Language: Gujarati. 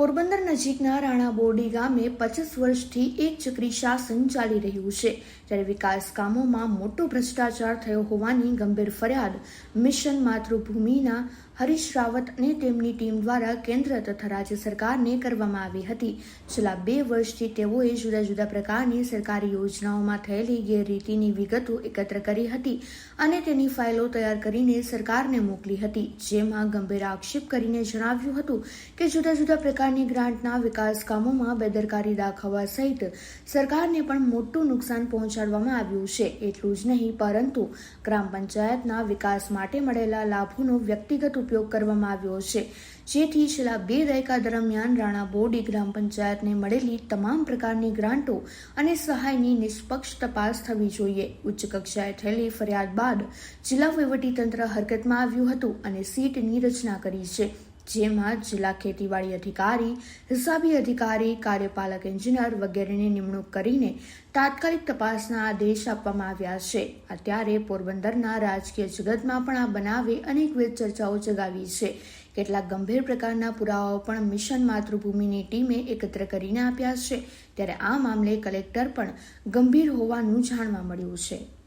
પોરબંદર નજીકના રાણા બોરડી ગામે પચીસ વર્ષથી એક ચક્રી શાસન ચાલી રહ્યું છે ત્યારે વિકાસ કામોમાં મોટો ભ્રષ્ટાચાર થયો હોવાની ગંભીર ફરિયાદ મિશન માતૃભૂમિના હરીશ રાવત અને તેમની ટીમ દ્વારા કેન્દ્ર તથા રાજ્ય સરકારને કરવામાં આવી હતી. છેલ્લા બે વર્ષથી તેઓએ જુદા જુદા પ્રકારની સરકારી યોજનાઓમાં થયેલી ગેરરીતિની વિગતો એકત્ર કરી હતી અને તેની ફાઇલો તૈયાર કરીને સરકારને મોકલી હતી, જેમાં ગંભીર આક્ષેપ કરીને જણાવ્યું હતું કે જુદા જુદા પ્રકારની ગ્રાન્ટના વિકાસ કામોમાં બેદરકારી દાખવવા સહિત સરકારને પણ મોટું નુકસાન પહોંચાડવામાં આવ્યું છે. એટલું જ નહીં, પરંતુ ગ્રામ પંચાયતના વિકાસ માટે મળેલા લાભોનો વ્યક્તિગત ઉપયોગ કરવામાં આવ્યો છે. જેથી છેલ્લા બે દાયકા દરમિયાન રાણા બોડી ગ્રામ પંચાયતને મળેલી તમામ પ્રકારની ગ્રાન્ટો અને સહાયની નિષ્પક્ષ તપાસ થવી જોઈએ. ઉચ્ચ કક્ષાએ થયેલી ફરિયાદ બાદ જિલ્લા વહીવટીતંત્ર હરકતમાં આવ્યું હતું અને સીટની રચના કરી છે. જેમાં જિલ્લા ખેતીવાડી અધિકારી, હિસાબી અધિકારી, કાર્યપાલક, એન્જિનિયર વગેરેની નિમણૂક કરીને તાત્કાલિક તપાસના આદેશ આપવામાં આવ્યા છે. અત્યારે પોરબંદરના રાજકીય જગતમાં પણ આ બનાવે અનેકવિધ ચર્ચાઓ જગાવી છે. કેટલાક ગંભીર પ્રકારના પુરાવાઓ પણ મિશન માતૃભૂમિની ટીમે એકત્ર કરીને આપ્યા છે. ત્યારે આ મામલે કલેક્ટર પણ ગંભીર હોવાનું જાણવા મળ્યું છે.